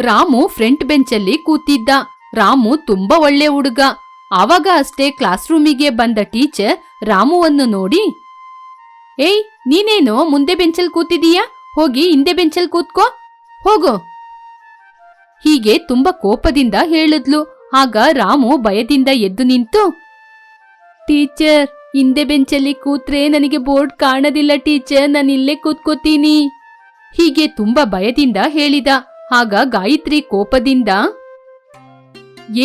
Ramu front ಬೆಂಚಲ್ಲಿ ಕೂತಿದ್ದ. ರಾಮು ತುಂಬಾ ಒಳ್ಳೆ ಹುಡುಗ. ಆವಾಗ ಅಷ್ಟೇ ಕ್ಲಾಸ್ ರೂಮಿಗೆ ಬಂದ ಟೀಚರ್ ರಾಮುವನ್ನು ನೋಡಿ, ಏಯ್, ನೀನೇನು ಮುಂದೆ ಬೆಂಚಲ್ಲಿ ಕೂತಿದೀಯಾ? ಹೋಗಿ ಹಿಂದೆ ಬೆಂಚಲ್ಲಿ ಕೂತ್ಕೋ, ಹೋಗು. ಹೀಗೆ ತುಂಬಾ ಕೋಪದಿಂದ ಹೇಳಿದ್ಲು. ಆಗ ರಾಮು ಭಯದಿಂದ ಎದ್ದು ನಿಂತು, ಟೀಚರ್, ಹಿಂದೆ ಬೆಂಚಲ್ಲಿ ಕೂತ್ರೆ ನನಗೆ ಬೋರ್ಡ್ ಕಾಣದಿಲ್ಲ ಟೀಚರ್ ನಾನು ಇಲ್ಲೇ ಕೂತ್ಕೋತೀನಿ. ಹೀಗೆ ತುಂಬಾ ಭಯದಿಂದ ಹೇಳಿದ. ಆಗ ಗಾಯತ್ರಿ ಕೋಪದಿಂದ,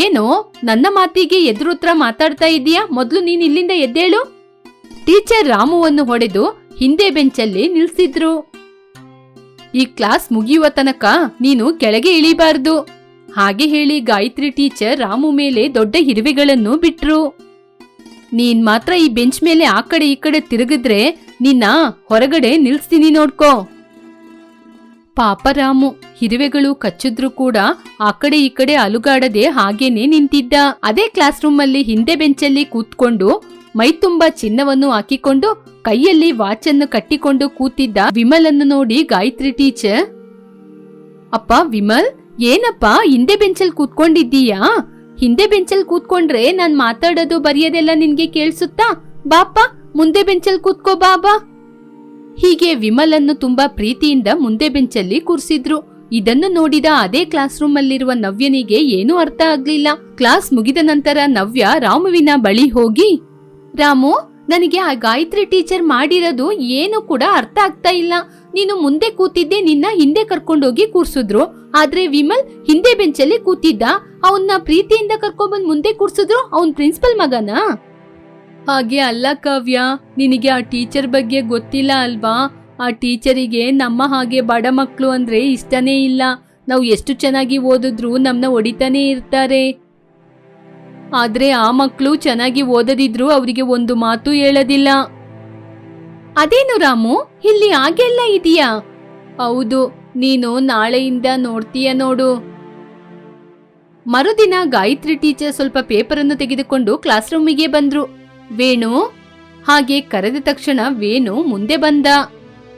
ಏನೋ, ನನ್ನ ಮಾತಿಗೆ ಎದುರುತ್ರ ಮಾತಾಡ್ತಾ ಇದೀಯಾ ಮೊದಲು ನೀನ್ ಇಲ್ಲಿಂದ ಎದ್ದೇಳು. ಟೀಚರ್ ರಾಮುವನ್ನು ಹೊಡೆದು ಹಿಂದೆ ಬೆಂಚಲ್ಲಿ ನಿಲ್ಸಿದ್ರು. ಈ ಕ್ಲಾಸ್ ಮುಗಿಯುವ ತನಕ ನೀನು ಕೆಳಗೆ ಇಳಿಬಾರ್ದು. ಹಾಗೆ ಹೇಳಿ ಗಾಯತ್ರಿ ಟೀಚರ್ ರಾಮು ಮೇಲೆ ದೊಡ್ಡ ಇರುವೆಗಳನ್ನು ಬಿಟ್ರು. ನೀನ್ ಮಾತ್ರ ಈ ಬೆಂಚ್ ಮೇಲೆ ಆ ಕಡೆ ಈ ಕಡೆ ತಿರುಗಿದ್ರೆ ನಿನ್ನ ಹೊರಗಡೆ ನಿಲ್ಸ್ತೀನಿ ನೋಡ್ಕೋ. ಪಾಪ ರಾಮು ಇರುವೆಗಳು ಕಚ್ಚಿದ್ರು ಕೂಡ ಆ ಕಡೆ ಈ ಕಡೆ ಅಲುಗಾಡದೆ ಹಾಗೇನೆ ನಿಂತಿದ್ದ. ಅದೇ ಕ್ಲಾಸ್ ರೂಮ್ ಅಲ್ಲಿ ಹಿಂದೆ ಬೆಂಚಲ್ಲಿ ಕೂತ್ಕೊಂಡು ಮೈ ತುಂಬಾ ಚಿನ್ನವನ್ನು ಹಾಕಿಕೊಂಡು ಕೈಯಲ್ಲಿ ವಾಚನ್ನು ಕಟ್ಟಿಕೊಂಡು ಕೂತಿದ್ದ ವಿಮಲನ್ನು ನೋಡಿ ಗಾಯತ್ರಿ ಟೀಚರ್ ಅಪ್ಪ ವಿಮಲ್, ಏನಪ್ಪ ಹಿಂದೆ ಬೆಂಚಲ್ಲಿ ಕೂತ್ಕೊಂಡಿದ್ದೀಯಾ? ಹಿಂದೆ ಬೆಂಚಲ್ ಕೂತ್ಕೊಂಡ್ರೆ ನಾನ್ ಮಾತಾಡೋದು ಬರೆಯೋದೆಲ್ಲ ನಿನ್ಗೆ ಕೇಳಿಸುತ್ತಾ? ಬಾಪ ಮುಂದೆ ಬೆಂಚಲ್ ಕೂತ್ಕೋ ಬಾಬಾ. ಹೀಗೆ ವಿಮಲನ್ನು ತುಂಬಾ ಪ್ರೀತಿಯಿಂದ ಮುಂದೆ ಬೆಂಚಲ್ಲಿ ಕೂರಿಸಿದ್ರು. ಇದನ್ನು ನೋಡಿದ ಅದೇ ಕ್ಲಾಸ್ ರೂಮ್ ಅಲ್ಲಿರುವ ನವ್ಯನಿಗೆ ಏನೂ ಅರ್ಥ ಆಗ್ಲಿಲ್ಲ. ಕ್ಲಾಸ್ ಮುಗಿದ ನಂತರ ನವ್ಯ ರಾಮುವಿನ ಬಳಿ ಹೋಗಿ, ರಾಮು, ನನಗೆ ಆ ಗಾಯತ್ರಿ ಟೀಚರ್ ಮಾಡಿರೋದು ಏನು ಕೂಡ ಅರ್ಥ ಆಗ್ತಾ ಇಲ್ಲ. ನೀನು ಮುಂದೆ ಕೂತಿದ್ದೆ ನಿನ್ನ ಹಿಂದೆ ಕರ್ಕೊಂಡೋಗಿ ಕೂರ್ಸಿದ್ರು. ಆದ್ರೆ ವಿಮಲ್ ಹಿಂದೆ ಬೆಂಚಲ್ಲಿ ಕೂತಿದ್ದ. ಅವನ್ನ ಪ್ರೀತಿಯಿಂದ ಕರ್ಕೊಂಡ್ಬಂದ್ ಮುಂದೆ ಕೂರ್ಸಿದ್ರು. ಅವನ್ ಪ್ರಿನ್ಸಿಪಲ್ ಮಗನಾ? ಹಾಗೆ ಅಲ್ಲ ಕಾವ್ಯ, ನಿನಗೆ ಆ ಟೀಚರ್ ಬಗ್ಗೆ ಗೊತ್ತಿಲ್ಲ ಅಲ್ವಾ? ಆ ಟೀಚರಿಗೆ ನಮ್ಮ ಹಾಗೆ ಬಡ ಮಕ್ಕಳು ಅಂದ್ರೆ ಇಷ್ಟನೇ ಇಲ್ಲ. ನಾವು ಎಷ್ಟು ಚೆನ್ನಾಗಿ ಓದಿದ್ರು ನಮ್ಮನ್ನ ಹೊಡಿತಾನೆ ಇರ್ತಾರೆ. ಆದ್ರೆ ಆ ಮಕ್ಕಳು ಚೆನ್ನಾಗಿ ಓದದಿದ್ರು ಅವರಿಗೆ ಒಂದು ಮಾತು ಹೇಳೋದಿಲ್ಲ. ಅದೇನು ರಾಮು? ಇಲ್ಲಿ ಹಾಗೆಲ್ಲ ಇದೆಯಾ? ಹೌದು, ನೀನು ನಾಳೆಯಿಂದ ನೋಡ್ತೀಯ ನೋಡು. ಮರುದಿನ ಗಾಯತ್ರಿ ಟೀಚರ್ ಸ್ವಲ್ಪ ಪೇಪರ್ ಅನ್ನು ತೆಗೆದುಕೊಂಡು ಕ್ಲಾಸ್ ರೂಮಿಗೆ ಬಂದ್ರು. ವೇಣು? ಹಾಗೆ ಕರೆದ ತಕ್ಷಣ ವೇಣು ಮುಂದೆ ಬಂದ.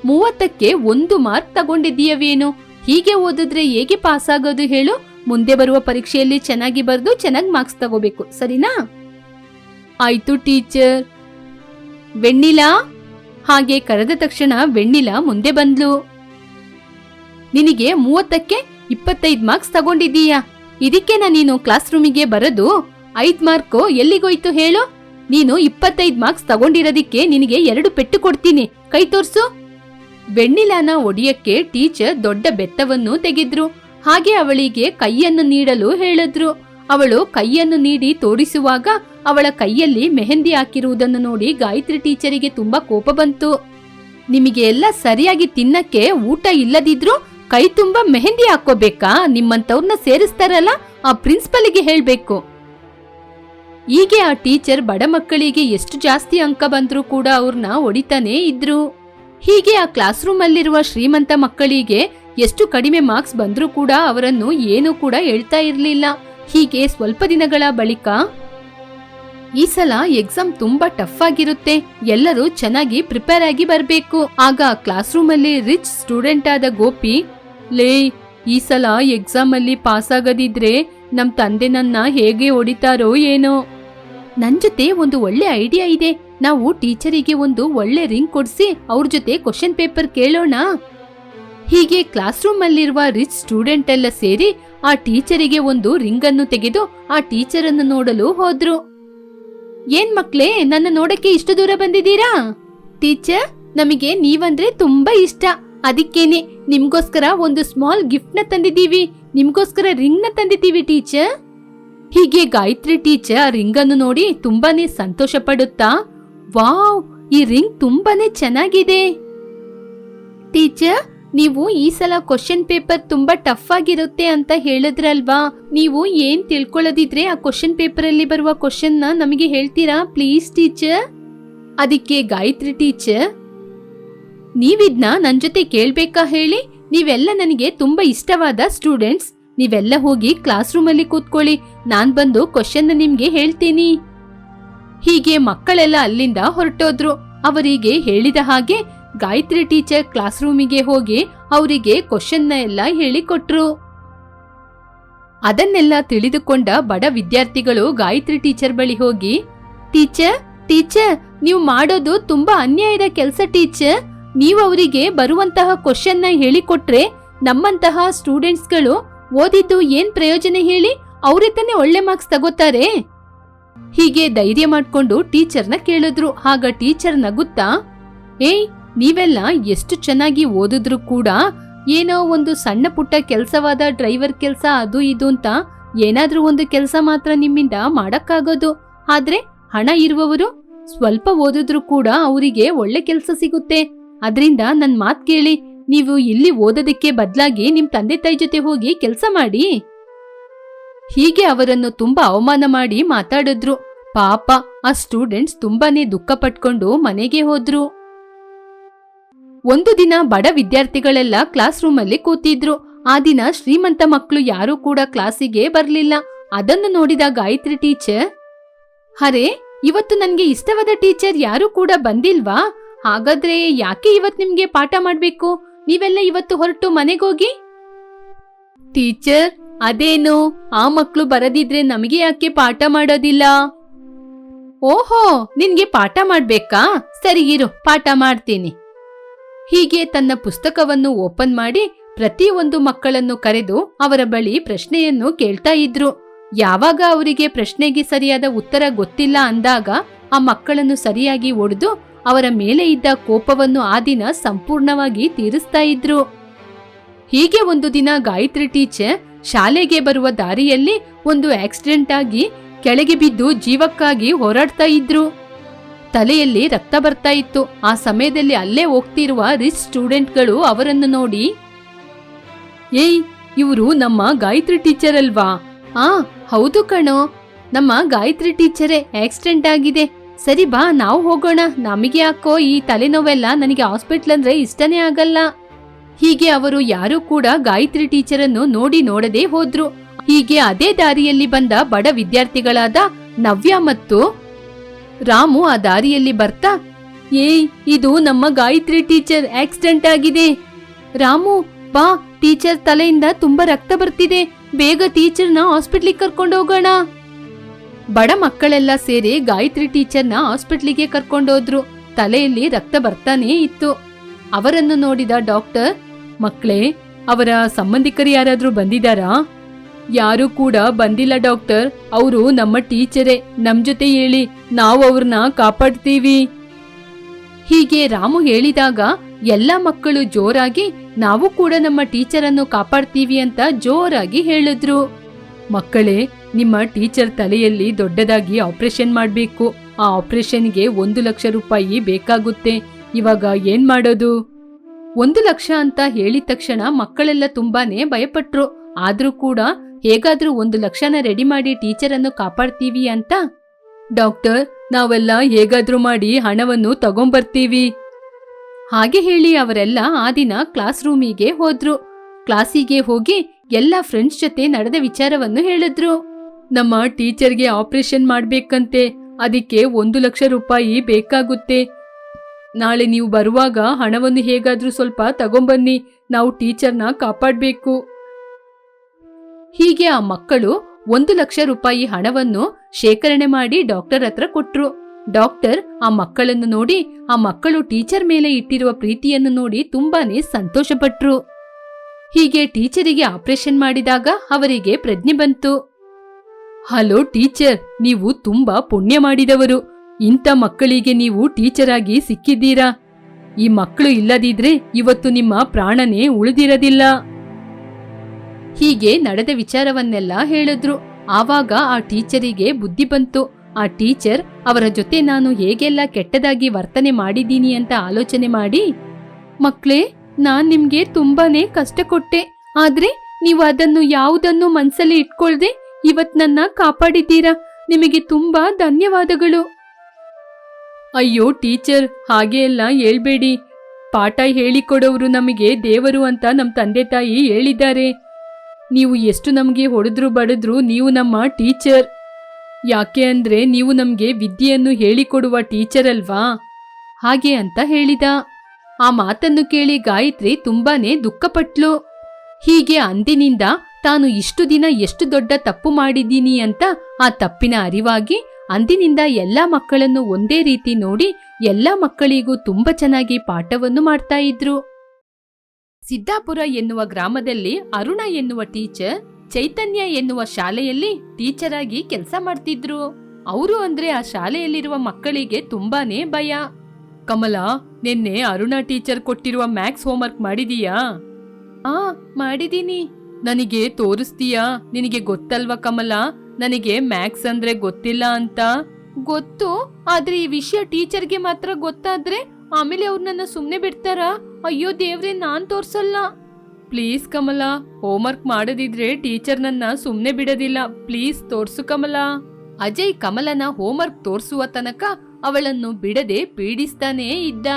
ಮೂವತ್ತಕ್ಕೆ ಒಂದು ಮಾರ್ಕ್ ತಗೊಂಡಿದ್ದೀಯ ವೇಣು? ಹೀಗೆ ಓದಿದ್ರೆ ಹೇಗೆ ಪಾಸ್ ಆಗೋದು ಹೇಳು? ಮುಂದೆ ಬರುವ ಪರೀಕ್ಷೆಯಲ್ಲಿ ಚೆನ್ನಾಗಿ ಬರೆದು ಚೆನ್ನಾಗಿ ಮಾರ್ಕ್ಸ್ ತಗೋಬೇಕು, ಸರಿನಾ? ಆಯ್ತು ಟೀಚರ್. ವೆಣ್ಣಿಲಾ? ಹಾಗೆ ಕರೆದ ತಕ್ಷಣ ವೆಣ್ಣಿಲಾ ಮುಂದೆ ಬಂದ್ಲು. ನಿನಗೆ ಮೂವತ್ತಕ್ಕೆ ಇಪ್ಪತ್ತೈದು ಮಾರ್ಕ್ಸ್ ತಗೊಂಡಿದ್ದೀಯಾ. ಇದಕ್ಕೆ ನೀನು ಕ್ಲಾಸ್ ರೂಮಿಗೆ ಬರೋದು ಐದ್ ಮಾರ್ಕು ಎಲ್ಲಿಗೋಯ್ತು ಹೇಳು? ನೀನು ಇಪ್ಪತ್ತೈದು ಮಾರ್ಕ್ಸ್ ತಗೊಂಡಿರೋದಿಕ್ಕೆ ನಿನಗೆ ಎರಡು ಪೆಟ್ಟು ಕೊಡ್ತೀನಿ. ಕೈ ತೋರ್ಸು. ಬೆಣ್ಣಿಲಾನ ಒಡಿಯಕ್ಕೆ ಟೀಚರ್ ದೊಡ್ಡ ಬೆತ್ತವನ್ನು ತೆಗೆದ್ರು. ಹಾಗೆ ಅವಳಿಗೆ ಕೈಯನ್ನು ನೀಡಲು ಹೇಳಿದ್ರು. ಅವಳು ಕೈಯನ್ನು ನೀಡಿ ತೋರಿಸುವಾಗ ಅವಳ ಕೈಯಲ್ಲಿ ಮೆಹಂದಿ ಹಾಕಿರುವುದನ್ನು ನೋಡಿ ಗಾಯತ್ರಿ ಟೀಚರಿಗೆ ತುಂಬಾ ಕೋಪ ಬಂತು. ನಿಮಗೆ ಎಲ್ಲ ಸರಿಯಾಗಿ ತಿನ್ನಕ್ಕೆ ಊಟ ಇಲ್ಲದಿದ್ರು ಕೈ ತುಂಬಾ ಮೆಹಂದಿ ಹಾಕೋಬೇಕಾ ನಿಮ್ಮಂತವ್ರನ್ನ ಸೇರಿಸ್ತಾರಲ್ಲ, ಆ ಪ್ರಿನ್ಸಿಪಲ್ಗೆ ಹೇಳ್ಬೇಕು. ಹೀಗೆ ಆ ಟೀಚರ್ ಬಡ ಮಕ್ಕಳಿಗೆ ಎಷ್ಟು ಜಾಸ್ತಿ ಅಂಕ ಬಂದ್ರೂ ಕೂಡ ಅವ್ರನ್ನ ಹೊಡಿತಾನೇ ಇದ್ರು. ಹೀಗೆ ಆ ಕ್ಲಾಸ್ ರೂಮ್ ಅಲ್ಲಿರುವ ಶ್ರೀಮಂತ ಮಕ್ಕಳಿಗೆ ಎಷ್ಟು ಕಡಿಮೆ ಮಾರ್ಕ್ಸ್ ಬಂದ್ರೂ ಕೂಡ ಅವರನ್ನು ಏನೂ ಕೂಡ ಹೇಳ್ತಾ ಇರ್ಲಿಲ್ಲ. ಹೀಗೆ ಸ್ವಲ್ಪ ದಿನಗಳ ಬಳಿಕ ಈ ಸಲ ಎಕ್ಸಾಮ್ ತುಂಬಾ ಟಫ್ ಆಗಿರುತ್ತೆ. ಎಲ್ಲರೂ ಚೆನ್ನಾಗಿ ಪ್ರಿಪೇರ್ ಆಗಿ ಬರ್ಬೇಕು. ಆಗ ಕ್ಲಾಸ್ ರೂಮ್ ಅಲ್ಲಿ ರಿಚ್ ಸ್ಟೂಡೆಂಟ್ ಆದ ಗೋಪಿ, ಲೇ, ಈ ಸಲ ಎಕ್ಸಾಮ್ ಅಲ್ಲಿ ಪಾಸ್ ಆಗದಿದ್ರೆ ನಮ್ ತಂದೆ ನನ್ನ ಹೇಗೆ ಹೊಡಿತಾರೋ ಏನೋ? ನನ್ ಜೊತೆ ಒಂದು ಒಳ್ಳೆ ಐಡಿಯಾ ಇದೆ. ನಾವು ಟೀಚರಿಗೆ ಒಂದು ಒಳ್ಳೆ ರಿಂಗ್ ಕೊಡ್ಸಿ ಅವ್ರ ಜೊತೆ ಕ್ವಶನ್ ಪೇಪರ್ ಕೇಳೋಣ. ಹೀಗೆ ಕ್ಲಾಸ್ ರೂಮ್ ಅಲ್ಲಿರುವ ರಿಚ್ ಸ್ಟೂಡೆಂಟ್ ಎಲ್ಲ ಸೇರಿ ಆ ಟೀಚರಿಗೆ ಒಂದು ರಿಂಗ್ ಅನ್ನು ತೆಗೆದು ಆ ಟೀಚರ್ ಅನ್ನು ನೋಡಲು ಹೋದ್ರು. ಏನ್ ಮಕ್ಳೇ, ನನ್ನ ನೋಡಕ್ಕೆ ಇಷ್ಟು ದೂರ ಬಂದಿದ್ದೀರಾ? ಟೀಚರ್, ನಮಗೆ ನೀವಂದ್ರೆ ತುಂಬಾ ಇಷ್ಟ. ಅದಕ್ಕೇನೆ, ನಿಮ್ಗೋಸ್ಕರ ಒಂದು ಸ್ಮಾಲ್ ಗಿಫ್ಟ್ನ ತಂದಿದ್ದೀವಿ. ನಿಮ್ಗೋಸ್ಕರ ರಿಂಗ್ನ ತಂದಿದ್ದೀವಿ, ಟೀಚರ್. ಹೀಗೆ ಗಾಯತ್ರಿ ಟೀಚರ್ ಆ ರಿಂಗ್ ಅನ್ನು ನೋಡಿ ತುಂಬಾನೇ ಸಂತೋಷ ಪಡುತ್ತಾ ವಾವ್, ಈ ರಿಂಗ್ ತುಂಬಾನೇ ಚೆನ್ನಾಗಿದೆ. ಟೀಚರ್, ನೀವು ಈ ಸಲ ಕ್ವಶನ್ ಪೇಪರ್ ತುಂಬಾ ಟಫ್ ಆಗಿರುತ್ತೆ ಅಂತ ಹೇಳಿದ್ರಲ್ವಾ? ನೀವು ಏನ್ ತಿಳ್ಕೊಳ್ಳೋದಿದ್ರೆ ಆ ಕ್ವಶನ್ ಪೇಪರ್ ಅಲ್ಲಿ ಬರುವ ಕ್ವಶನ್ನ ನಮಗೆ ಹೇಳ್ತೀರಾ ಪ್ಲೀಸ್ ಟೀಚರ್? ಅದಕ್ಕೆ ಗಾಯತ್ರಿ ಟೀಚರ್, ನೀವಿದ್ನ ನನ್ ಜೊತೆ ಕೇಳ್ಬೇಕಾ ಹೇಳಿ? ನೀವೆಲ್ಲ ನನಗೆ ತುಂಬಾ ಇಷ್ಟವಾದ ಸ್ಟೂಡೆಂಟ್ಸ್. ನೀವೆಲ್ಲ ಹೋಗಿ ಕ್ಲಾಸ್ ರೂಮ್ ಅಲ್ಲಿ ಕೂತ್ಕೊಳ್ಳಿ. ನಾನ್ ಬಂದು ಕ್ವಶನ್ ನಿಮ್ಗೆ ಹೇಳ್ತೀನಿ. ಹೀಗೆ ಮಕ್ಕಳೆಲ್ಲ ಅಲ್ಲಿಂದ ಹೊರಟೋದ್ರು. ಅವರಿಗೆ ಹೇಳಿದ ಹಾಗೆ ಗಾಯತ್ರಿ ಟೀಚರ್ ಕ್ಲಾಸ್ ರೂಮಿಗೆ ಹೋಗಿ ಅವರಿಗೆ ಕ್ವಶನ್ನ ಎಲ್ಲ ಹೇಳಿಕೊಟ್ರು. ಅದನ್ನೆಲ್ಲ ತಿಳಿದುಕೊಂಡ ಬಡ ವಿದ್ಯಾರ್ಥಿಗಳು ಗಾಯತ್ರಿ ಟೀಚರ್ ಬಳಿ ಹೋಗಿ, ಟೀಚರ್ ಟೀಚರ್, ನೀವು ಮಾಡೋದು ತುಂಬಾ ಅನ್ಯಾಯದ ಕೆಲಸ ಟೀಚರ್. ನೀವು ಅವರಿಗೆ ಬರುವಂತಹ ಕ್ವಶನ್ನ ಹೇಳಿಕೊಟ್ರೆ ನಮ್ಮಂತಹ ಸ್ಟೂಡೆಂಟ್ಸ್ಗಳು ಓದಿದ್ದು ಏನ್ ಪ್ರಯೋಜನ ಹೇಳಿ? ಅವರೇ ತಾನೇ ಒಳ್ಳೆ ಮಾರ್ಕ್ಸ್ ತಗೋತಾರೆ. ಹೀಗೆ ಧೈರ್ಯ ಮಾಡ್ಕೊಂಡು ಟೀಚರ್ನ ಕೇಳಿದ್ರು. ಆಗ ಟೀಚರ್ ನಗುತ್ತಾ, ಏಯ್, ನೀವೆಲ್ಲ ಎಷ್ಟು ಚೆನ್ನಾಗಿ ಓದಿದ್ರು ಕೂಡ ಏನೋ ಒಂದು ಸಣ್ಣ ಪುಟ್ಟ ಕೆಲಸವಾದ ಡ್ರೈವರ್ ಕೆಲಸ, ಅದು ಇದು ಅಂತ ಏನಾದ್ರೂ ಒಂದು ಕೆಲಸ ಮಾತ್ರ ನಿಮ್ಮಿಂದ ಮಾಡಕ್ಕಾಗೋದು. ಆದ್ರೆ ಹಣ ಇರುವವರು ಸ್ವಲ್ಪ ಓದಿದ್ರು ಕೂಡ ಅವರಿಗೆ ಒಳ್ಳೆ ಕೆಲಸ ಸಿಗುತ್ತೆ. ಅದರಿಂದ ನನ್ ಮಾತ್ ಕೇಳಿ ನೀವು ಇಲ್ಲಿ ಓದೋದಕ್ಕೆ ಬದಲಾಗಿ ನಿಮ್ ತಂದೆ ತಾಯಿ ಜೊತೆ ಹೋಗಿ ಕೆಲಸ ಮಾಡಿ. ಹೀಗೆ ಅವರನ್ನು ತುಂಬಾ ಅವಮಾನ ಮಾಡಿ ಮಾತಾಡಿದ್ರು. ಪಾಪ, ಆ ಸ್ಟೂಡೆಂಟ್ಸ್ ತುಂಬಾನೇ ದುಃಖ ಪಟ್ಕೊಂಡು ಮನೆಗೆ ಹೋದ್ರು. ಒಂದು ದಿನ ಬಡ ವಿದ್ಯಾರ್ಥಿಗಳೆಲ್ಲ ಕ್ಲಾಸ್ ರೂಮಲ್ಲಿ ಕೂತಿದ್ರು. ಆ ದಿನ ಶ್ರೀಮಂತ ಮಕ್ಕಳು ಯಾರೂ ಕೂಡ ಕ್ಲಾಸಿಗೆ ಬರ್ಲಿಲ್ಲ. ಅದನ್ನು ನೋಡಿದ ಗಾಯತ್ರಿ ಟೀಚರ್ ಅರೆ, ಇವತ್ತು ನನಗೆ ಇಷ್ಟವಾದ ಟೀಚರ್ ಯಾರೂ ಕೂಡ ಬಂದಿಲ್ವಾ? ಹಾಗಾದ್ರೆ ಯಾಕೆ ಇವತ್ ನಿಮ್ಗೆ ಪಾಠ ಮಾಡ್ಬೇಕು? ನೀವೆಲ್ಲ ಇವತ್ತು ಹೊರಟು ಮನೆಗೋಗಿ? ಟೀಚರ್, ಅದೇನು? ಆ ಮಕ್ಕಳು ಬರದಿದ್ರೆ ನಮಗೆ ಯಾಕೆ ಪಾಠ ಮಾಡೋದಿಲ್ಲ? ಓಹೋ, ನಿನ್ಗೆ ಪಾಠ ಮಾಡ್ಬೇಕಾ? ಸರಿ ಇರು, ಪಾಠ ಮಾಡ್ತೀನಿ. ಹೀಗೆ ತನ್ನ ಪುಸ್ತಕವನ್ನು ಓಪನ್ ಮಾಡಿ ಪ್ರತಿಯೊಂದು ಮಕ್ಕಳನ್ನು ಕರೆದು ಅವರ ಬಳಿ ಪ್ರಶ್ನೆಯನ್ನು ಕೇಳ್ತಾ ಇದ್ರು. ಯಾವಾಗ ಅವರಿಗೆ ಪ್ರಶ್ನೆಗೆ ಸರಿಯಾದ ಉತ್ತರ ಗೊತ್ತಿಲ್ಲ ಅಂದಾಗ ಆ ಮಕ್ಕಳನ್ನು ಸರಿಯಾಗಿ ಒಡೆದು ಅವರ ಮೇಲೆ ಇದ್ದ ಕೋಪವನ್ನು ಆ ದಿನ ಸಂಪೂರ್ಣವಾಗಿ ತೀರಿಸ್ತಾ ಇದ್ರು. ಹೀಗೆ ಒಂದು ದಿನ ಗಾಯತ್ರಿ ಟೀಚರ್ ಶಾಲೆಗೆ ಬರುವ ದಾರಿಯಲ್ಲಿ ಒಂದು ಆಕ್ಸಿಡೆಂಟ್ ಆಗಿ ಕೆಳಗೆ ಬಿದ್ದು ಜೀವಕ್ಕಾಗಿ ಹೋರಾಡ್ತಾ ಇದ್ರು. ತಲೆಯಲ್ಲಿ ರಕ್ತ ಬರ್ತಾ ಇತ್ತು. ಆ ಸಮಯದಲ್ಲಿ ಅಲ್ಲೇ ಹೋಗ್ತಿರುವ ರಿಚ್ ಸ್ಟೂಡೆಂಟ್ಗಳು ಅವರನ್ನು ನೋಡಿ, ಏಯ್, ಇವರು ನಮ್ಮ ಗಾಯತ್ರಿ ಟೀಚರ್ ಅಲ್ವಾ? ಆ, ಹೌದು ಕಣೋ, ನಮ್ಮ ಗಾಯತ್ರಿ ಟೀಚರೇ, ಆಕ್ಸಿಡೆಂಟ್ ಆಗಿದೆ. ಸರಿ ಬಾ, ನಾವು ಹೋಗೋಣ. ನಮಗೆ ಯಾಕೋ ಈ ತಲೆನೋವೆಲ್ಲ ನನಗೆ ಹಾಸ್ಪಿಟ್ಲ್ ಅಂದ್ರೆ ಇಷ್ಟನೇ ಆಗಲ್ಲ. ಹೀಗೆ ಅವರು ಯಾರೂ ಕೂಡ ಗಾಯತ್ರಿ ಟೀಚರನ್ನು ನೋಡಿ ನೋಡದೆ ಹೋದ್ರು. ಹೀಗೆ ಅದೇ ದಾರಿಯಲ್ಲಿ ಬಂದ ಬಡ ವಿದ್ಯಾರ್ಥಿಗಳಾದ ನವ್ಯ ಮತ್ತು ರಾಮು ಆ ದಾರಿಯಲ್ಲಿ ಬರ್ತಾ ಏ ಇದು ನಮ್ಮ ಗಾಯತ್ರಿ ಟೀಚರ್ ಆಕ್ಸಿಡೆಂಟ್ ಆಗಿದೆ. ರಾಮು, ಬಾ, ಟೀಚರ್ ತಲೆಯಿಂದ ತುಂಬಾ ರಕ್ತ ಬರ್ತಿದೆ. ಬೇಗ ಟೀಚರ್ನ ಹಾಸ್ಪಿಟ್ಲಿಗೆ ಕರ್ಕೊಂಡು ಹೋಗೋಣ. ಬಡ ಮಕ್ಕಳೆಲ್ಲ ಸೇರಿ ಗಾಯತ್ರಿ ಟೀಚರ್ನ ಹಾಸ್ಪಿಟ್ಲಿಗೆ ಕರ್ಕೊಂಡೋದ್ರು ತಲೆಯಲ್ಲಿ ರಕ್ತ ಬರ್ತಾನೇ ಇತ್ತು. ಅವರನ್ನು ನೋಡಿದ ಡಾಕ್ಟರ್ ಮಕ್ಕಳೇ ಅವರ ಸಂಬಂಧಿಕರು ಯಾರಾದ್ರೂ ಬಂದಿದಾರಾ ಯಾರು ಕೂಡ ಬಂದಿಲ್ಲ ಡಾಕ್ಟರ್. ಅವರು ನಮ್ಮ ಟೀಚರೇ. ನಮ್ ಜೊತೆ ಹೇಳಿ. ನಾವು ಅವ್ರನ್ನ ಕಾಪಾಡ್ತೀವಿ. ಹೀಗೆ ರಾಮು ಹೇಳಿದಾಗ, ಎಲ್ಲ ಮಕ್ಕಳು ಜೋರಾಗಿ, ನಾವು ಕೂಡ ನಮ್ಮ ಟೀಚರನ್ನು ಕಾಪಾಡ್ತೀವಿ ಅಂತ ಜೋರಾಗಿ ಹೇಳಿದ್ರು. ಮಕ್ಕಳೇ, ನಿಮ್ಮ ಟೀಚರ್ ತಲೆಯಲ್ಲಿ ದೊಡ್ಡದಾಗಿ ಆಪರೇಷನ್ ಮಾಡಬೇಕು. ಆ ಆಪರೇಷನ್ಗೆ ಒಂದು ಲಕ್ಷ ರೂಪಾಯಿ ಬೇಕಾಗುತ್ತೆ. ಇವಾಗ ಏನ್ ಮಾಡೋದು? ಒಂದು ಲಕ್ಷ ಅಂತ ಹೇಳಿದ ತಕ್ಷಣ ಮಕ್ಕಳೆಲ್ಲ ತುಂಬಾನೇ ಭಯಪಟ್ರು. ಆದ್ರೂ ಕೂಡ ಹೇಗಾದ್ರೂ ಒಂದು ಲಕ್ಷನ ರೆಡಿ ಮಾಡಿ ಟೀಚರ್ ಅನ್ನು ಕಾಪಾಡ್ತೀವಿ ಅಂತ? ಡಾಕ್ಟರ್, ನಾವೆಲ್ಲ ಹೇಗಾದ್ರೂ ಮಾಡಿ ಹಣವನ್ನು ತಗೊಂಬರ್ತೀವಿ. ಹಾಗೆ ಹೇಳಿ ಅವರೆಲ್ಲ ಆ ದಿನ ಕ್ಲಾಸ್ ರೂಮಿಗೆ ಹೋದ್ರು. ಕ್ಲಾಸಿಗೆ ಹೋಗಿ ಎಲ್ಲ ಫ್ರೆಂಡ್ಸ್ ಜೊತೆ ನಡೆದ ವಿಚಾರವನ್ನು ಹೇಳಿದ್ರು. ನಮ್ಮ ಟೀಚರ್ಗೆ ಆಪರೇಷನ್ ಮಾಡ್ಬೇಕಂತೆ, ಅದಕ್ಕೆ ಒಂದು ಲಕ್ಷ ರೂಪಾಯಿ ಬೇಕಾಗುತ್ತೆ. ನಾಳೆ ನೀವು ಬರುವಾಗ ಹಣವನ್ನು ಹೇಗಾದ್ರೂ ಸ್ವಲ್ಪ ತಗೊಂಬನ್ನಿ, ನಾವು ಟೀಚರ್ನ ಕಾಪಾಡ್ಬೇಕು. ಹೀಗೆ ಆ ಮಕ್ಕಳು ಒಂದು ಲಕ್ಷ ರೂಪಾಯಿ ಹಣವನ್ನು ಶೇಖರಣೆ ಮಾಡಿ ಡಾಕ್ಟರ್ ಹತ್ರ ಕೊಟ್ರು. ಡಾಕ್ಟರ್ ಆ ಮಕ್ಕಳನ್ನು ನೋಡಿ, ಆ ಮಕ್ಕಳು ಟೀಚರ್ ಮೇಲೆ ಇಟ್ಟಿರುವ ಪ್ರೀತಿಯನ್ನು ನೋಡಿ ತುಂಬಾನೇ ಸಂತೋಷಪಟ್ರು. ಹೀಗೆ ಟೀಚರಿಗೆ ಆಪರೇಷನ್ ಮಾಡಿದಾಗ ಅವರಿಗೆ ಪ್ರಜ್ಞೆ ಬಂತು. ಹಲೋ ಟೀಚರ್, ನೀವು ತುಂಬಾ ಪುಣ್ಯ ಮಾಡಿದವರು. ಇಂಥ ಮಕ್ಕಳಿಗೆ ನೀವು ಟೀಚರ್ ಆಗಿ ಸಿಕ್ಕಿದ್ದೀರಾ? ಈ ಮಕ್ಕಳು ಇಲ್ಲದಿದ್ರೆ ಇವತ್ತು ನಿಮ್ಮ ಪ್ರಾಣನೇ ಉಳಿದಿರದಿಲ್ಲ. ಹೀಗೆ ನಡೆದ ವಿಚಾರವನ್ನೆಲ್ಲ ಹೇಳಿದ್ರು. ಆವಾಗ ಆ ಟೀಚರಿಗೆ ಬುದ್ಧಿ ಬಂತು. ಆ ಟೀಚರ್, ಅವರ ಜೊತೆ ನಾನು ಹೇಗೆಲ್ಲ ಕೆಟ್ಟದಾಗಿ ವರ್ತನೆ ಮಾಡಿದ್ದೀನಿ ಅಂತ ಆಲೋಚನೆ ಮಾಡಿ, ಮಕ್ಳೇ ನಾನ್ ನಿಮ್ಗೆ ತುಂಬಾನೇ ಕಷ್ಟ ಕೊಟ್ಟೆ. ಆದ್ರೆ ನೀವು ಅದನ್ನು ಯಾವುದನ್ನು ಮನ್ಸಲ್ಲಿ ಇಟ್ಕೊಳ್ದೆ ಇವತ್ ನನ್ನ ಕಾಪಾಡಿದ್ದೀರಾ? ನಿಮಗೆ ತುಂಬಾ ಧನ್ಯವಾದಗಳು. ಅಯ್ಯೋ ಟೀಚರ್, ಹಾಗೆ ಎಲ್ಲ ಹೇಳ್ಬೇಡಿ. ಪಾಠ ಹೇಳಿಕೊಡೋರು ನಮಗೆ ದೇವರು ಅಂತ ನಮ್ಮ ತಂದೆ ತಾಯಿ ಹೇಳಿದ್ದಾರೆ. ನೀವು ಎಷ್ಟು ನಮಗೆ ಹೊಡೆದ್ರು ಬಡದ್ರು ನೀವು ನಮ್ಮ ಟೀಚರ್. ಯಾಕೆ ಅಂದ್ರೆ ನೀವು ನಮಗೆ ವಿದ್ಯೆಯನ್ನು ಹೇಳಿಕೊಡುವ ಟೀಚರ್ ಅಲ್ವಾ? ಹಾಗೆ ಅಂತ ಹೇಳಿದ. ಆ ಮಾತನ್ನು ಕೇಳಿ ಗಾಯತ್ರಿ ತುಂಬಾನೇ ದುಃಖಪಟ್ಲು. ಹೀಗೆ ಅಂದಿನಿಂದ ತಾನು ಇಷ್ಟು ದಿನ ಎಷ್ಟು ದೊಡ್ಡ ತಪ್ಪು ಮಾಡಿದ್ದೀನಿ ಅಂತ ಆ ತಪ್ಪಿನ ಅರಿವಾಗಿ ಅಂದಿನಿಂದ ಎಲ್ಲ ಮಕ್ಕಳನ್ನು ಒಂದೇ ರೀತಿ ನೋಡಿ ಎಲ್ಲ ಮಕ್ಕಳಿಗೂ ತುಂಬಾ ಚೆನ್ನಾಗಿ ಪಾಠವನ್ನು ಮಾಡ್ತಾ ಇದ್ರು. ಸಿದ್ದಾಪುರ ಎನ್ನುವ ಗ್ರಾಮದಲ್ಲಿ ಅರುಣ ಎನ್ನುವ ಟೀಚರ್, ಚೈತನ್ಯ ಎನ್ನುವ ಶಾಲೆಯಲ್ಲಿ ಟೀಚರ್ ಆಗಿ ಕೆಲಸ ಮಾಡ್ತಿದ್ರು. ಅವರು ಅಂದ್ರೆ ಆ ಶಾಲೆಯಲ್ಲಿರುವ ಮಕ್ಕಳಿಗೆ ತುಂಬಾನೇ ಭಯ. ಕಮಲ, ನಿನ್ನೆ ಅರುಣಾ ಟೀಚರ್ ಕೊಟ್ಟಿರುವ ಮ್ಯಾಕ್ಸ್ ಹೋಮ್ವರ್ಕ್ ಮಾಡಿದೀಯಾ? ಆ, ಮಾಡಿದೀನಿ. ನನಗೆ ತೋರಿಸ್ತೀಯಾ? ನಿನಗೆ ಗೊತ್ತಲ್ವಾ ಕಮಲ? ನನಗೆ ಮ್ಯಾಕ್ಸ್ ಅಂದ್ರೆ ಗೊತ್ತಿಲ್ಲ ಅಂತ. ಗೊತ್ತು, ಆದ್ರೆ ಈ ವಿಷಯ ಟೀಚರ್ಗೆ ಮಾತ್ರ ಗೊತ್ತಾದ್ರೆ ಆಮೇಲೆ ಅವ್ರು ನನ್ನ ಸುಮ್ನೆ ಬಿಡ್ತಾರಾ? ಅಯ್ಯೋ ದೇವ್ರೆ, ನಾನ್ ತೋರ್ಸಲ್ಲ. ಪ್ಲೀಸ್ ಕಮಲ, ಹೋಮ್ವರ್ಕ್ ಮಾಡದಿದ್ರೆ ಟೀಚರ್ ನನ್ನ ಸುಮ್ನೆ ಬಿಡೋದಿಲ್ಲ. ಪ್ಲೀಸ್ ತೋರ್ಸು ಕಮಲ. ಅಜಯ್, ಕಮಲನ ಹೋಮ್ವರ್ಕ್ ತೋರಿಸುವ ತನಕ ಅವಳನ್ನು ಬಿಡದೆ ಪೀಡಿಸ್ತಾನೇ ಇದ್ದ.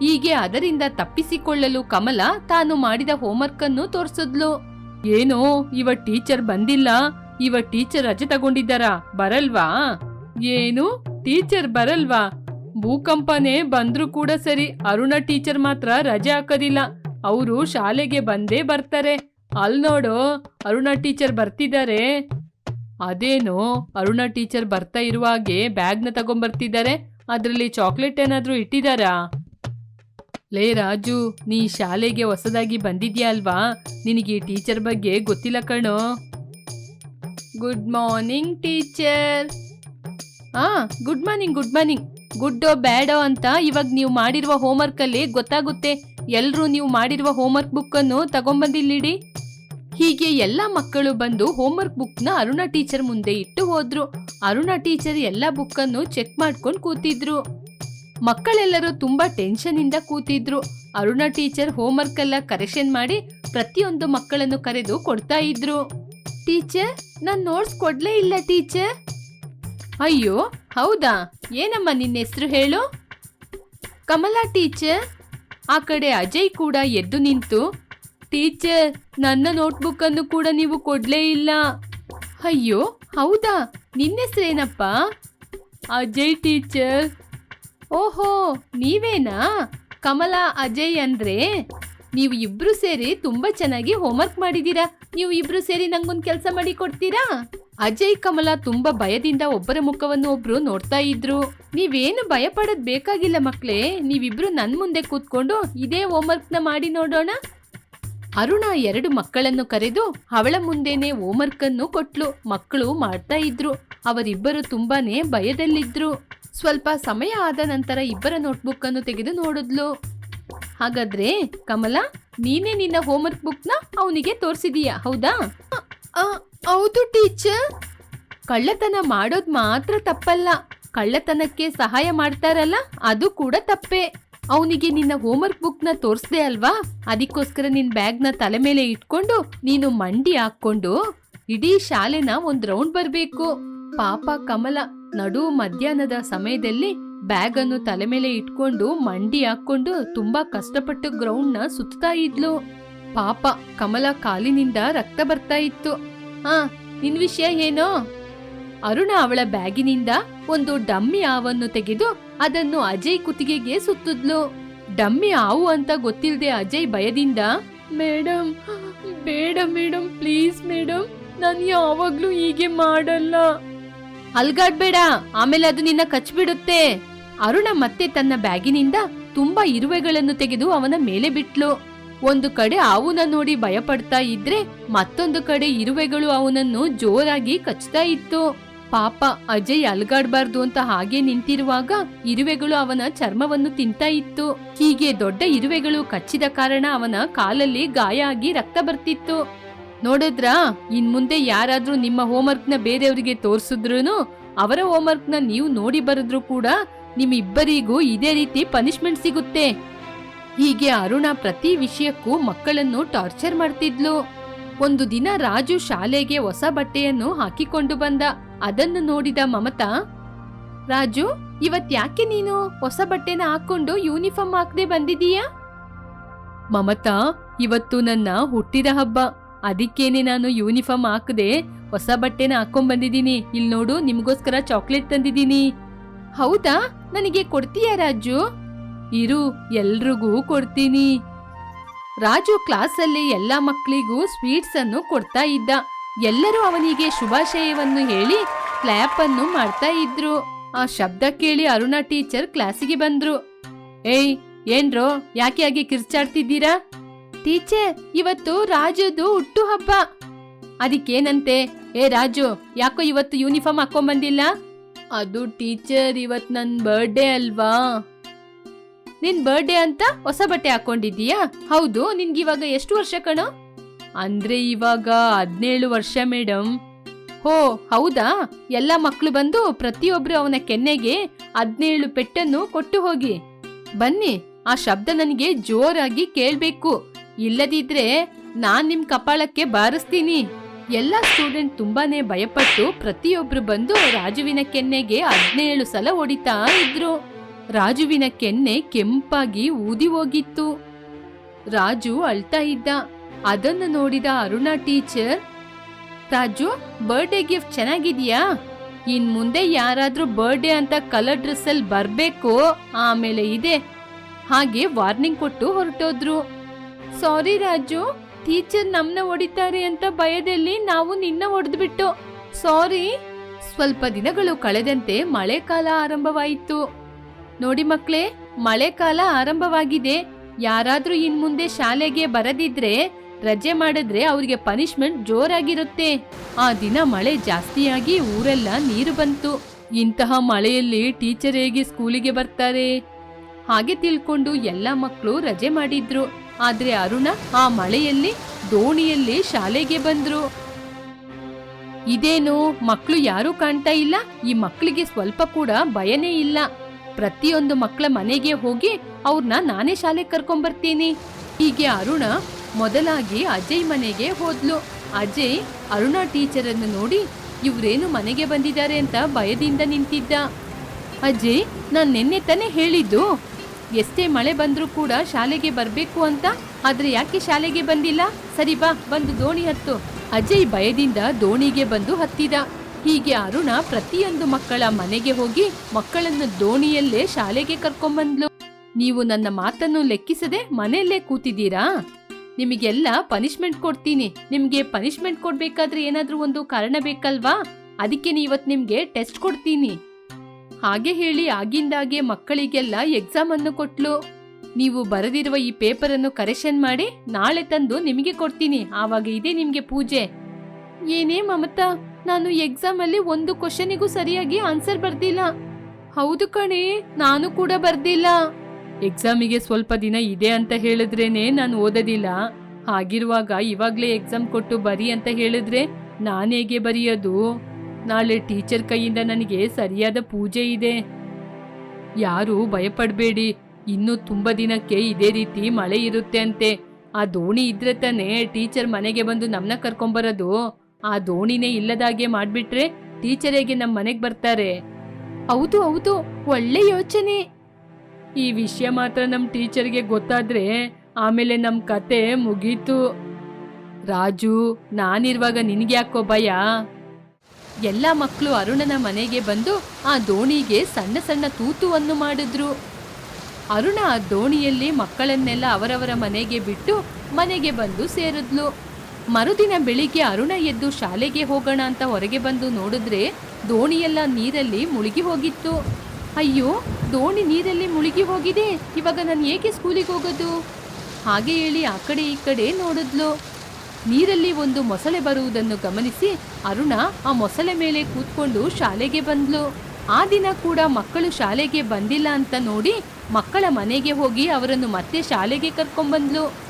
ಹೀಗೆ ಅದರಿಂದ ತಪ್ಪಿಸಿಕೊಳ್ಳಲು ಕಮಲ ತಾನು ಮಾಡಿದ ಹೋಮ್ವರ್ಕ್ ಅನ್ನು ತೋರಿಸಿದ್ಲು. ಏನೋ, ಇವ ಟೀಚರ್ ಬಂದಿಲ್ಲ, ಇವ ಟೀಚರ್ ರಜೆ ತಗೊಂಡಿದ್ದಾರಾ, ಬರಲ್ವಾ? ಏನು, ಟೀಚರ್ ಬರಲ್ವಾ? ಭೂಕಂಪನೇ ಬಂದ್ರೂ ಕೂಡ ಸರಿ, ಅರುಣ ಟೀಚರ್ ಮಾತ್ರ ರಜೆ ಹಾಕೋದಿಲ್ಲ, ಅವರು ಶಾಲೆಗೆ ಬಂದೇ ಬರ್ತಾರೆ. ಅಲ್ ನೋಡು ಅರುಣ ಟೀಚರ್ ಬರ್ತಿದ್ದಾರೆ. ಅದೇನೋ ಅರುಣ ಟೀಚರ್ ಬರ್ತಾ ಇರುವಾಗೆ ಬ್ಯಾಗ್ನ ತಗೊಂಬರ್ತಿದ್ದಾರೆ. ಅದರಲ್ಲಿ ಚಾಕ್ಲೇಟ್ ಏನಾದರೂ ಇಟ್ಟಿದ್ದಾರಾ ಲೇ ರಾಜು, ನೀ ಶಾಲೆಗೆ ಹೊಸದಾಗಿ ಬಂದಿದ್ಯಾ ಅಲ್ವಾ? ನಿನಗೆ ಟೀಚರ್ ಬಗ್ಗೆ ಗೊತ್ತಿಲ್ಲ ಕಣೋ. Good morning teacher. ಆ, ಗುಡ್ ಮಾರ್ನಿಂಗ್ ಗುಡ್ ಮಾರ್ನಿಂಗ್. ಗುಡ್ಡೋ ಬ್ಯಾಡೋ ಅಂತ ಇವಾಗ ನೀವು ಮಾಡಿರುವ ಹೋಮ್ವರ್ಕಲ್ಲಿ ಗೊತ್ತಾಗುತ್ತೆ. ಎಲ್ಲರೂ ನೀವು ಮಾಡಿರುವ ಹೋಮ್ವರ್ಕ್ ಬುಕ್ ಅನ್ನು ತಗೊಂಬಂದಿಲ್ಲಿಡಿ ಹೀಗೆ ಎಲ್ಲ ಮಕ್ಕಳು ಬಂದು ಹೋಮ್ವರ್ಕ್ನ ಅರುಣ ಟೀಚರ್ ಮುಂದೆ ಇಟ್ಟು ಹೋದ್ರು. ಅರುಣ ಟೀಚರ್ ಎಲ್ಲ ಬುಕ್ ಅನ್ನು ಚೆಕ್ ಮಾಡ್ಕೊಂಡು ಕೂತಿದ್ರು. ಮಕ್ಕಳೆಲ್ಲರೂ ತುಂಬಾ ಟೆನ್ಷನ್ ಇಂದ ಕೂತಿದ್ರು. ಅರುಣ ಟೀಚರ್ ಹೋಮ್ವರ್ಕ್ ಎಲ್ಲ ಕರೆಕ್ಷನ್ ಮಾಡಿ ಪ್ರತಿಯೊಂದು ಮಕ್ಕಳನ್ನು ಕರೆದು ಕೊಡ್ತಾ ಇದ್ರು. ಟೀಚರ್ ನಾನು ನೋಟ್ಸ್ ಕೊಡ್ಲೇ ಇಲ್ಲ ಟೀಚರ್ ಅಯ್ಯೋ, ಹೌದಾ? ಏನಮ್ಮ ನಿನ್ನ ಹೆಸರು ಹೇಳು? ಕಮಲಾ ಟೀಚರ್ ಆ ಕಡೆ ಅಜಯ್ ಕೂಡ ಎದ್ದು ನಿಂತು ಟೀಚರ್, ನನ್ನ ನೋಟ್ಬುಕ್ ಅನ್ನು ಕೂಡ ನೀವು ಕೊಡ್ಲೇ ಇಲ್ಲ. ಅಯ್ಯೋ, ಹೌದಾ? ನಿನ್ನ ಹೆಸರೇನಪ್ಪ? ಅಜಯ್ ಟೀಚರ್. ಓಹೋ, ನೀವೇನಾ? ಕಮಲಾ, ಅಜಯ್ ಅಂದ್ರೆ? ನೀವು ಇಬ್ರು ಸೇರಿ ತುಂಬಾ ಚೆನ್ನಾಗಿ ಹೋಮ್ವರ್ಕ್ ಮಾಡಿದೀರಾ. ನೀವು ಇಬ್ರು ಸೇರಿ ನಂಗೊಂದು ಕೆಲಸ ಮಾಡಿ ಕೊಡ್ತೀರಾ? ಅಜಯ್, ಕಮಲಾ ತುಂಬಾ ಭಯದಿಂದ ಒಬ್ಬರ ಮುಖವನ್ನು ಒಬ್ರು ನೋಡ್ತಾ ಇದ್ರು. ನೀವೇನು ಭಯ ಪಡೋದ್ ಬೇಕಾಗಿಲ್ಲ ಮಕ್ಳೇ. ನೀವಿಬ್ರು ನನ್ ಮುಂದೆ ಕೂತ್ಕೊಂಡು ಇದೇ ಹೋಮ್ವರ್ಕ್ನ ಮಾಡಿ ನೋಡೋಣ. ಅರುಣ ಎರಡು ಮಕ್ಕಳನ್ನು ಕರೆದು ಅವಳ ಮುಂದೆನೆ ಹೋಮ್ವರ್ಕ್ ಅನ್ನು ಕೊಟ್ಲು. ಮಕ್ಕಳು ಮಾಡ್ತಾ ಇದ್ರು. ಅವರಿಬ್ಬರು ತುಂಬಾನೇ ಭಯದಲ್ಲಿದ್ರು. ಸ್ವಲ್ಪ ಸಮಯ ಆದ ನಂತರ ಇಬ್ಬರ ನೋಟ್ಬುಕ್ ಅನ್ನು ತೆಗೆದು ನೋಡಿದ್ಲು. ಹಾಗಾದ್ರೆ ಕಮಲ ನೀನೇ ನಿನ್ನ ಹೋಮ್ವರ್ಕ್ ಬುಕ್ನ ಅವನಿಗೆ ತೋರಿಸಿದೀಯಾ ಹೌದಾ? ಹೌದು ಟೀಚರ್. ಕಳ್ಳತನ ಮಾಡೋದ್ ಮಾತ್ರ ತಪ್ಪಲ್ಲ. ಕಳ್ಳತನಕ್ಕೆ ಸಹಾಯ ಮಾಡ್ತಾರಲ್ಲ ಅದು ಕೂಡ ತಪ್ಪೇ. ಅವನಿಗೆ ನಿನ್ನ ಹೋಮ್ವರ್ಕ್ ಬುಕ್ನ ತೋರಿಸ್ದೆ ಅಲ್ವಾ? ಅದಕ್ಕೋಸ್ಕರ ನಿನ್ ಬ್ಯಾಗ್ನ ತಲೆ ಮೇಲೆ ಇಟ್ಕೊಂಡು ನೀನು ಮಂಡಿ ಹಾಕೊಂಡು ಇಡೀ ಶಾಲೆನ ಒಂದ್ ರೌಂಡ್ ಬರ್ಬೇಕು. ಪಾಪ ಕಮಲ, ನಡು ಮಧ್ಯಾಹ್ನದ ಸಮಯದಲ್ಲಿ ಬ್ಯಾಗ್ ಅನ್ನು ತಲೆ ಮೇಲೆ ಇಟ್ಕೊಂಡು ಮಂಡಿ ಹಾಕೊಂಡು ತುಂಬಾ ಕಷ್ಟಪಟ್ಟು ಗ್ರೌಂಡ್ನ ಸುತ್ತಾ ಇದ್ಲು. ಪಾಪ ಕಮಲ ಕಾಲಿನಿಂದ ರಕ್ತ ಬರ್ತಾ ಇತ್ತು. ಆ, ನಿನ್ ವಿಷಯ ಏನೋ? ಅರುಣ ಅವಳ ಬ್ಯಾಗಿನಿಂದ ಒಂದು ಡಮ್ಮಿ ಹಾವನ್ನು ತೆಗೆದು ಅದನ್ನು ಅಜಯ್ ಕುತ್ತಿಗೆಗೆ ಸುತ್ತಿದ್ಲು. ಡಮ್ಮಿ ಹಾವು ಅಂತ ಗೊತ್ತಿಲ್ಲದೆ ಅಜಯ್ ಭಯದಿಂದ ಮೇಡಮ್ ಬೇಡ ಮೇಡಮ್ ಪ್ಲೀಸ್ ಮೇಡಮ್ ನಾನು ಯಾವಾಗ್ಲೂ ಹೀಗೆ ಮಾಡಲ್ಲ. ಅಲ್ಗಾಡ್ಬೇಡ ಆಮೇಲೆ ಅದು ನಿನ್ನ ಕಚ್ಬಿಡುತ್ತೆ ಅರುಣ ಮತ್ತೆ ತನ್ನ ಬ್ಯಾಗಿನಿಂದ ತುಂಬಾ ಇರುವೆಗಳನ್ನು ತೆಗೆದು ಅವನ ಮೇಲೆ ಬಿಟ್ಲು. ಒಂದು ಕಡೆ ಅವನ ನೋಡಿ ಭಯಪಡ್ತಾ ಇದ್ರೆ ಮತ್ತೊಂದು ಕಡೆ ಇರುವೆಗಳು ಅವನನ್ನು ಜೋರಾಗಿ ಕಚ್ತಾ ಇತ್ತು. ಪಾಪ ಅಜಯ್ ಅಲ್ಗಾಡ್ಬಾರ್ದು ಅಂತ ಹಾಗೆ ನಿಂತಿರುವಾಗ ಇರುವೆಗಳು ಅವನ ಚರ್ಮವನ್ನು ತಿಂತಾ ಇತ್ತು. ಹೀಗೆ ದೊಡ್ಡ ಇರುವೆಗಳು ಕಚ್ಚಿದ ಕಾರಣ ಅವನ ಕಾಲಲ್ಲಿ ಗಾಯ ಆಗಿ ರಕ್ತ ಬರ್ತಿತ್ತು. ನೋಡಿದ್ರಾ? ಇನ್ ಮುಂದೆ ಯಾರಾದ್ರೂ ನಿಮ್ಮ ಹೋಮ್ವರ್ಕ್ನ ಬೇರೆಯವರಿಗೆ ತೋರಿಸಿದ್ರು ಅವರ ಹೋಮ್ವರ್ಕ್ನ ನೀವು ನೋಡಿ ಬರೆದ್ರು ಕೂಡ ನಿಮ್ಮಿಬ್ಬರಿಗೂ ಇದೇ ರೀತಿ ಪನಿಷ್ಮೆಂಟ್ ಸಿಗುತ್ತೆ. ಹೀಗೆ ಅರುಣ ಪ್ರತಿ ವಿಷಯಕ್ಕೂ ಮಕ್ಕಳನ್ನು ಟಾರ್ಚರ್ ಮಾಡ್ತಿದ್ಲು. ಒಂದು ದಿನ ರಾಜು ಶಾಲೆಗೆ ಹೊಸ ಬಟ್ಟೆಯನ್ನು ಹಾಕಿಕೊಂಡು ಬಂದ. ಅದನ್ನು ನೋಡಿದ ಮಮತಾ, ರಾಜು ಇವತ್ ಯಾಕೆ ನೀನು ಹೊಸ ಬಟ್ಟೆನ ಹಾಕೊಂಡು ಯೂನಿಫಾರ್ಮ್ ಹಾಕದೆ ಬಂದಿದೀಯಾ ಮಮತಾ, ಇವತ್ತು ನನ್ನ ಹುಟ್ಟಿದ ಹಬ್ಬ. ಅದಕ್ಕೇನೆ ನಾನು ಯೂನಿಫಾರ್ಮ್ ಹಾಕದೆ ಹೊಸ ಬಟ್ಟೆನ ಹಾಕೊಂಡ್ ಬಂದಿದ್ದೀನಿ. ಇಲ್ಲಿ ನೋಡು, ನಿಮಗೋಸ್ಕರ ಚಾಕ್ಲೇಟ್ ತಂದಿದ್ದೀನಿ. ಹೌದಾ? ನನಗೆ ಕೊಡ್ತೀಯಾ ರಾಜು? ಇರು, ಎಲ್ರಿಗೂ ಕೊಡ್ತೀನಿ. ರಾಜು ಕ್ಲಾಸಲ್ಲಿ ಎಲ್ಲ ಮಕ್ಕಳಿಗೂ ಸ್ವೀಟ್ಸ್ ಅನ್ನು ಕೊಡ್ತಾ ಇದ್ದ. ಎಲ್ಲರೂ ಅವನಿಗೆ ಶುಭಾಶಯವನ್ನು ಹೇಳಿ ಕ್ಲ್ಯಾಪ್ ಅನ್ನು ಮಾಡ್ತಾ ಇದ್ರು. ಆ ಶಬ್ದ ಕೇಳಿ ಅರುಣ ಟೀಚರ್ ಕ್ಲಾಸಿಗೆ ಬಂದ್ರು. ಏಯ್, ಏನ್ರೋ, ಯಾಕೆ ಆಗಿ ಕಿರ್ಚಾಡ್ತಿದ್ದೀರಾ? ಟೀಚರ್, ಇವತ್ತು ರಾಜುದು ಹುಟ್ಟು ಹಬ್ಬ. ಅದಕ್ಕೇನಂತೆ? ಏ ರಾಜು, ಯಾಕೋ ಇವತ್ತು ಯೂನಿಫಾರ್ಮ್ ಹಾಕೊಂಬಂದಿಲ್ಲ? ಅದು ಟೀಚರ್ ಇವತ್ ನನ್ ಬರ್ಡೇ ಅಲ್ವಾ? ನಿನ್ ಬರ್ಡೇ ಅಂತ ಹೊಸ ಬಟ್ಟೆ ಹಾಕೊಂಡಿದ್ದೀಯಾ? ಹೌದು ನಿನ್ಗಿವಾಗ ಎಷ್ಟು ವರ್ಷ ಕಣೋ? ಅಂದ್ರೆ ಇವಾಗ ಹದಿನೇಳು ವರ್ಷ ಮೇಡಮ್ ಹೋ, ಹೌದಾ? ಎಲ್ಲ ಮಕ್ಕಳು ಬಂದು ಪ್ರತಿಯೊಬ್ರು ಅವನ ಕೆನ್ನೆಗೆ ಹದಿನೇಳು ಪೆಟ್ಟನ್ನು ಕೊಟ್ಟು ಹೋಗಿ. ಬನ್ನಿ, ಆ ಶಬ್ದ ನನಗೆ ಜೋರಾಗಿ ಕೇಳ್ಬೇಕು. ಇಲ್ಲದಿದ್ರೆ ನಾನ್ ನಿಮ್ ಕಪಾಳಕ್ಕೆ ಬಾರಿಸ್ತೀನಿ. ಎಲ್ಲ ಸ್ಟೂಡೆಂಟ್ ತುಂಬಾನೇ ಭಯಪಟ್ಟು ಪ್ರತಿಯೊಬ್ರು ಬಂದು ರಾಜುವಿನ ಕೆನ್ನೆಗೆ ಹದಿನೇಳು ಸಲ ಹೊಡಿತಾ ಇದ್ರು. ರಾಜುವಿನ ಕೆನ್ನೆ ಕೆಂಪಾಗಿ ಊದಿ ಹೋಗಿತ್ತು. ರಾಜು ಅಳ್ತಾ ಇದ್ದ. ಅದನ್ನು ನೋಡಿದ Aruna teacher, Raju, birthday gift ಚೆನ್ನಾಗಿದ್ಯಾ? ಇನ್ ಮುಂದೆ ಯಾರಾದ್ರೂ ಬರ್ಡೇ ಅಂತ ಕಲರ್ ಡ್ರೆಸ್ ಅಲ್ಲಿ ಬರ್ಬೇಕು. ಆಮೇಲೆ ಇದೆ. ಹಾಗೆ ವಾರ್ನಿಂಗ್ ಕೊಟ್ಟು ಹೊರಟೋದ್ರು. ಸಾರಿ ರಾಜು, ಟೀಚರ್ ನಮ್ನ ಹೊಡಿತಾರೆ ಅಂತ ಭಯದಲ್ಲಿ ನಾವು ನಿನ್ನ ಹೊಡೆದ್ಬಿಟ್ಟು. ಸಾರಿ. ಸ್ವಲ್ಪ ದಿನಗಳು ಕಳೆದಂತೆ ಮಳೆಕಾಲ ಆರಂಭವಾಯಿತು. ನೋಡಿ ಮಕ್ಳೇ ಮಳೆಕಾಲ ಆರಂಭವಾಗಿದೆ. ಯಾರಾದ್ರೂ ಇನ್ ಮುಂದೆ ಶಾಲೆಗೆ ಬರದಿದ್ರೆ, ರಜೆ ಮಾಡಿದ್ರೆ ಅವ್ರಿಗೆ ಪನಿಷ್ಮೆಂಟ್ ಜೋರಾಗಿರುತ್ತೆ. ಆ ದಿನ ಮಳೆ ಜಾಸ್ತಿಯಾಗಿ ಊರೆಲ್ಲ ನೀರು ಬಂತು. ಇಂತಹ ಮಳೆಯಲ್ಲಿ ಟೀಚರ್ ಹೇಗೆ ಸ್ಕೂಲಿಗೆ ಬರ್ತಾರೆ? ಹಾಗೆ ತಿಳ್ಕೊಂಡು ಎಲ್ಲ ಮಕ್ಕಳು ರಜೆ ಮಾಡಿದ್ರು. ಆದ್ರೆ ಅರುಣ ಆ ಮಳೆಯಲ್ಲಿ, ದೋಣಿಯಲ್ಲಿ ಶಾಲೆಗೆ ಬಂದ್ರು. ಇದೇನು, ಮಕ್ಕಳು ಯಾರೂ ಕಾಣ್ತಾ ಇಲ್ಲ. ಈ ಮಕ್ಕಳಿಗೆ ಸ್ವಲ್ಪ ಕೂಡ ಭಯನೇ ಇಲ್ಲ. ಪ್ರತಿಯೊಂದು ಮಕ್ಕಳ ಮನೆಗೆ ಹೋಗಿ ಅವ್ರನ್ನ ನಾನೇ ಶಾಲೆಗೆ ಕರ್ಕೊಂಬರ್ತೀನಿ. ಹೀಗೆ ಅರುಣ ಮೊದಲಾಗಿ ಅಜಯ್ ಮನೆಗೆ ಹೋದ್ಲು. ಅಜಯ್ ಅರುಣ ಟೀಚರ್ ಅನ್ನು ನೋಡಿ, ಇವ್ರೇನು ಮನೆಗೆ ಬಂದಿದ್ದಾರೆ ಅಂತ ಭಯದಿಂದ ನಿಂತಿದ್ದ. ಅಜಯ್, ನಾನ್ ನಿನ್ನೆ ತಾನೇ ಹೇಳಿದ್ದು. ಎಷ್ಟೇ ಮಳೆ ಬಂದರೂ ಕೂಡ ಶಾಲೆಗೆ ಬರಬೇಕು ಅಂತ, ಆದ್ರೆ ಯಾಕೆ ಶಾಲೆಗೆ ಬಂದಿಲ್ಲ? ಸರಿ ಬಾ, ಬಂದು ದೋಣಿ ಹತ್ತು. ಅಜಯ್ ಭಯದಿಂದ ದೋಣಿಗೆ ಬಂದು ಹತ್ತಿದ. ಹೀಗೆ ಅರುಣ ಪ್ರತಿಯೊಂದು ಮಕ್ಕಳ ಮನೆಗೆ ಹೋಗಿ ಮಕ್ಕಳನ್ನು ದೋಣಿಯಲ್ಲೇ ಶಾಲೆಗೆ ಕರ್ಕೊಂಬಂದ್ಲು. ನೀವು ನನ್ನ ಮಾತನ್ನು ಲೆಕ್ಕಿಸದೆ ಮನೆಯಲ್ಲೇ ಕೂತಿದ್ದೀರಾ? ನಿಮಗೆಲ್ಲ ಪನಿಷ್ಮೆಂಟ್ ಕೊಡ್ತೀನಿ. ನಿಮ್ಗೆ ಪನಿಷ್ಮೆಂಟ್ ಕೊಡ್ಬೇಕಾದ್ರೆ ಏನಾದರೂ ಒಂದು ಕಾರಣ ಬೇಕಲ್ವಾ? ಅದಕ್ಕೆ ಇವತ್ತು ನಿಮ್ಗೆ ಟೆಸ್ಟ್ ಕೊಡ್ತೀನಿ. ಹಾಗೆ ಹೇಳಿ ಆಗಿಂದಾಗೆ ಮಕ್ಕಳಿಗೆಲ್ಲ ಎಕ್ಸಾಮ್ ಅನ್ನು ಕೊಟ್ಲು. ನೀವು ಬರೆದಿರುವ ಈ ಪೇಪರ್ ಅನ್ನು ಕರೆಕ್ಷನ್ ಮಾಡಿ ನಾಳೆ ತಂದು ನಿಮಗೆ ಕೊಡ್ತೀನಿ. ಆವಾಗ ಇದೆ ನಿಮ್ಗೆ ಪೂಜೆ. ಏನೇ ಮಮತಾ, ನಾನು ಎಕ್ಸಾಮ್ ಅಲ್ಲಿ ಒಂದು ಕ್ವಶನಿಗೂ ಸರಿಯಾಗಿ ಆನ್ಸರ್ ಬರ್ದಿಲ್ಲ. ಹೌದು ಕಣೆ, ನಾನು ಕೂಡ ಬರ್ದಿಲ್ಲ. ಎಕ್ಸಾಮಿಗೆ ಸ್ವಲ್ಪ ದಿನ ಇದೆ ಅಂತ ಹೇಳಿದ್ರೇನೆ ನಾನು ಓದೋದಿಲ್ಲ. ಹಾಗಿರುವಾಗ ಇವಾಗಲೇ ಎಕ್ಸಾಮ್ ಕೊಟ್ಟು ಬರಿ ಅಂತ ಹೇಳಿದ್ರೆ ನಾನು ಹೇಗೆ ಬರೆಯೋದು? ನಾಳೆ ಟೀಚರ್ ಕೈಯಿಂದ ನನಗೆ ಸರಿಯಾದ ಪೂಜೆ ಇದೆ. ಯಾರು ಭಯಪಡಬೇಡಿ, ಇನ್ನು ತುಂಬಾ ದಿನಕ್ಕೆ ಇದೇ ರೀತಿ ಮಳೆ ಇರುತ್ತೆ ಅಂತೆ. ಆ ದೋಣಿ ಇದ್ರೆ ತಾನೇ ಟೀಚರ್ ಮನೆಗೆ ಬಂದು ನಮ್ಮನ್ನ ಕರ್ಕೊಂಬರೋದು. ಆ ದೋಣಿನೇ ಇಲ್ಲದಾಗೆ ಮಾಡ್ಬಿಟ್ರೆ ಟೀಚರ್ ಹೇಗೆ ನಮ್ಮ ಮನೆಗೆ ಬರ್ತಾರೆ? ಹೌದು ಹೌದು, ಒಳ್ಳೆ ಯೋಚನೆ. ಈ ವಿಷಯ ಮಾತ್ರ ನಮ್ ಟೀಚರ್ಗೆ ಗೊತ್ತಾದ್ರೆ ಆಮೇಲೆ ನಮ್ ಕತೆ ಮುಗೀತು. ರಾಜು, ನಾನಿರುವಾಗ ನಿನ್ಗೆ ಯಾಕೋ ಭಯ? ಎಲ್ಲ ಮಕ್ಕಳು ಅರುಣನ ಮನೆಗೆ ಬಂದು ಆ ದೋಣಿಗೆ ಸಣ್ಣ ಸಣ್ಣ ತೂತುವನ್ನು ಮಾಡಿದ್ರು. ಅರುಣ ಆ ದೋಣಿಯಲ್ಲಿ ಮಕ್ಕಳನ್ನೆಲ್ಲ ಅವರವರ ಮನೆಗೆ ಬಿಟ್ಟು ಮನೆಗೆ ಬಂದು ಸೇರಿದ್ಲು. ಮರುದಿನ ಬೆಳಿಗ್ಗೆ ಅರುಣ ಎದ್ದು ಶಾಲೆಗೆ ಹೋಗೋಣ ಅಂತ ಹೊರಗೆ ಬಂದು ನೋಡಿದ್ರೆ ದೋಣಿಯೆಲ್ಲ ನೀರಲ್ಲಿ ಮುಳುಗಿ ಹೋಗಿತ್ತು. ಅಯ್ಯೋ, ದೋಣಿ ನೀರಲ್ಲಿ ಮುಳುಗಿ ಹೋಗಿದೆ. ಇವಾಗ ನಾನು ಏಕೆ ಸ್ಕೂಲಿಗೆ ಹೋಗೋದು? ಹಾಗೆ ಹೇಳಿ ಆ ಕಡೆ ಈ ಕಡೆ ನೋಡಿದ್ಲು. ನೀರಲ್ಲಿ ಒಂದು ಮೊಸಳೆ ಬರುವುದನ್ನು ಗಮನಿಸಿ ಅರುಣ ಆ ಮೊಸಳೆ ಮೇಲೆ ಕೂತ್ಕೊಂಡು ಶಾಲೆಗೆ ಬಂದ್ಲು. ಆ ದಿನ ಕೂಡ ಮಕ್ಕಳು ಶಾಲೆಗೆ ಬಂದಿಲ್ಲ ಅಂತ ನೋಡಿ ಮಕ್ಕಳ ಮನೆಗೆ ಹೋಗಿ ಅವರನ್ನು ಮತ್ತೆ ಶಾಲೆಗೆ ಕರ್ಕೊಂಡ್ಬಂದ್ಲು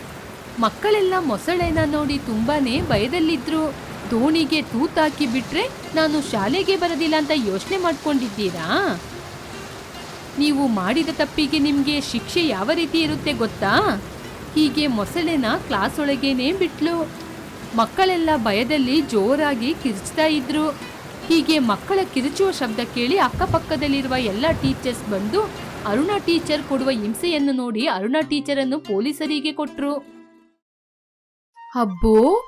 ಮಕ್ಕಳೆಲ್ಲ ಮೊಸಳೆನ ನೋಡಿ ತುಂಬಾನೇ ಭಯದಲ್ಲಿದ್ರು. ದೋಣಿಗೆ ತೂತಾಕಿ ಬಿಟ್ರೆ ನಾನು ಶಾಲೆಗೆ ಬರೋದಿಲ್ಲ ಅಂತ ಯೋಚನೆ ಮಾಡ್ಕೊಂಡಿದ್ದೀರಾ? ನೀವು ಮಾಡಿದ ತಪ್ಪಿಗೆ ನಿಮಗೆ ಶಿಕ್ಷೆ ಯಾವ ರೀತಿ ಇರುತ್ತೆ ಗೊತ್ತಾ? ಹೀಗೆ ಮೊಸಳೆನ ಕ್ಲಾಸ್ ಒಳಗೇನೆ ಬಿಟ್ಲು. ಮಕ್ಕಳೆಲ್ಲ ಭಯದಲ್ಲಿ ಜೋರಾಗಿ ಕಿರ್ಚ್ತಾ ಇದ್ರು. ಹೀಗೆ ಮಕ್ಕಳ ಕಿರುಚುವ ಶಬ್ದ ಕೇಳಿ ಅಕ್ಕಪಕ್ಕದಲ್ಲಿರುವ ಎಲ್ಲ ಟೀಚರ್ಸ್ ಬಂದು ಅರುಣ ಟೀಚರ್ ಕೊಡುವ ಹಿಂಸೆಯನ್ನು ನೋಡಿ ಅರುಣ ಟೀಚರನ್ನು ಪೊಲೀಸರಿಗೆ ಕೊಟ್ರು. అబ్బో